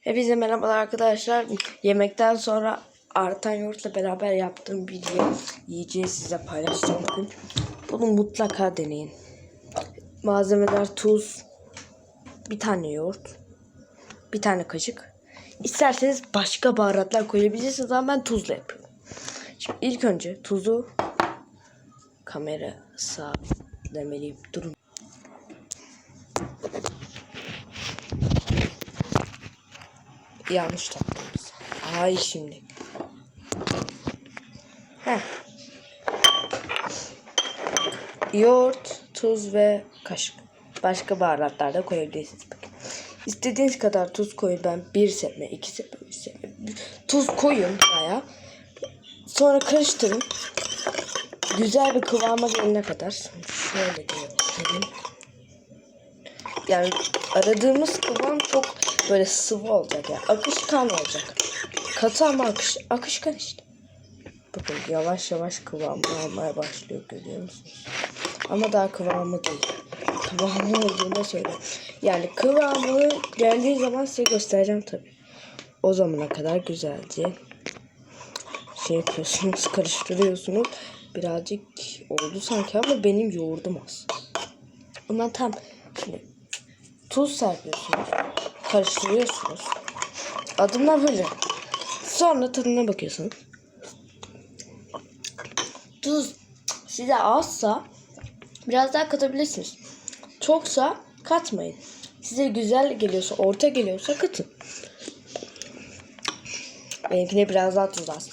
Hepinize merhabalar arkadaşlar. Yemekten sonra artan yoğurtla beraber yaptığım bir ye- yiyeceği size paylaşacağım bugün. Bunu mutlaka deneyin. Malzemeler tuz, bir tane yoğurt, bir tane kaşık. İsterseniz başka baharatlar koyabilirsiniz ama ben tuzla yapıyorum. Şimdi ilk önce tuzu kamera sabitlemeliyim. Durun. Yanlış taktım. Ay şimdi. Heh. Yoğurt, tuz ve kaşık. Başka baharatlar da koyabilirsiniz. Bakın. İstediğiniz kadar tuz koyun. Ben bir sepme, iki sepme, üç sepme. Tuz koyun baya. Sonra karıştırın. Güzel bir kıvama gelene kadar. Şöyle de. Yani aradığımız kıvam çok böyle sıvı olacak yani akışkan olacak. Katı ama akış, akışkan işte. Bakın yavaş yavaş kıvamı almaya başlıyor görüyor musunuz? Ama daha kıvamı değil. Kıvamı olduğunda söyle. Yani kıvamı geldiği zaman size göstereceğim tabii. O zamana kadar güzelce şey yapıyorsunuz, karıştırıyorsunuz. Birazcık oldu sanki ama benim yoğurdum az. Ondan tam şimdi tuz serpiyorsunuz. Karıştırıyorsunuz. Adımlar böyle. Sonra tadına bakıyorsunuz. Tuz size azsa biraz daha katabilirsiniz. Çoksa katmayın. Size güzel geliyorsa, orta geliyorsa katın. Benimkine biraz daha tuz az.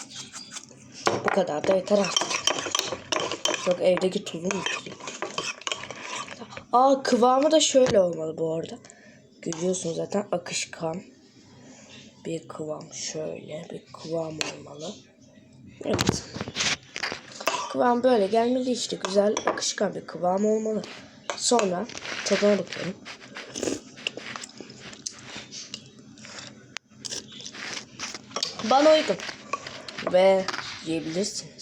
Bu kadar da yeter artık. Yok evdeki tuzum yüksek. Aa kıvamı da şöyle olmalı bu arada. Görüyorsunuz zaten akışkan bir kıvam şöyle bir kıvam olmalı. Evet. Kıvam böyle gelmeli işte güzel akışkan bir kıvam olmalı. Sonra tadına bakıyorum. Bana uygun. Ve yiyebilirsiniz.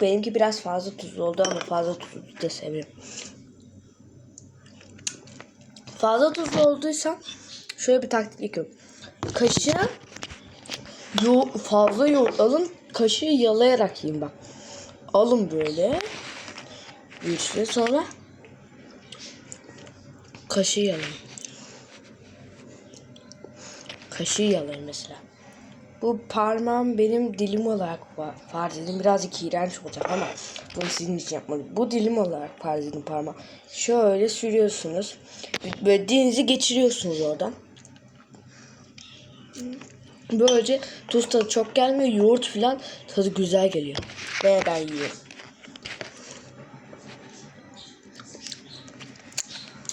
Benimki biraz fazla tuzlu oldu ama fazla tuzlu da severim. Fazla tuzlu olduysa şöyle bir taktik yapıyorum. Kaşığı yo fazla yoğurt alın. Kaşığı yalayarak yiyin bak. Alın böyle. Güçlü sonra kaşığı yalayın. Kaşığı yalayın mesela. Bu parmağım benim dilim olarak fa- farz edin. Birazcık iğrenç olacak ama bunu sizin için yapmadım. Bu dilim olarak farz edin parmağı. Şöyle sürüyorsunuz. Böyle dilinizi geçiriyorsunuz oradan. Böylece tuz tadı çok gelmiyor. Yoğurt falan tadı güzel geliyor. Ve ben yiyorum.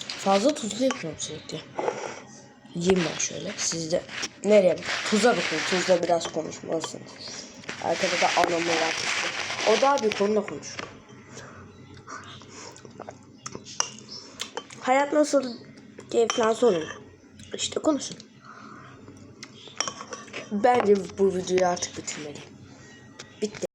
Fazla tuzlu yapıyorum sürekli. Yiyeyim ben şöyle. Siz de nereye bakın? Tuza bakın. Tuzla biraz konuşmalısınız. Arkada da anamı var. O daha bir konuda konuş. Hayat nasıl diye falan sorun. İşte konuşun. Bence bu videoyu artık bitirmeliyim. Bitti.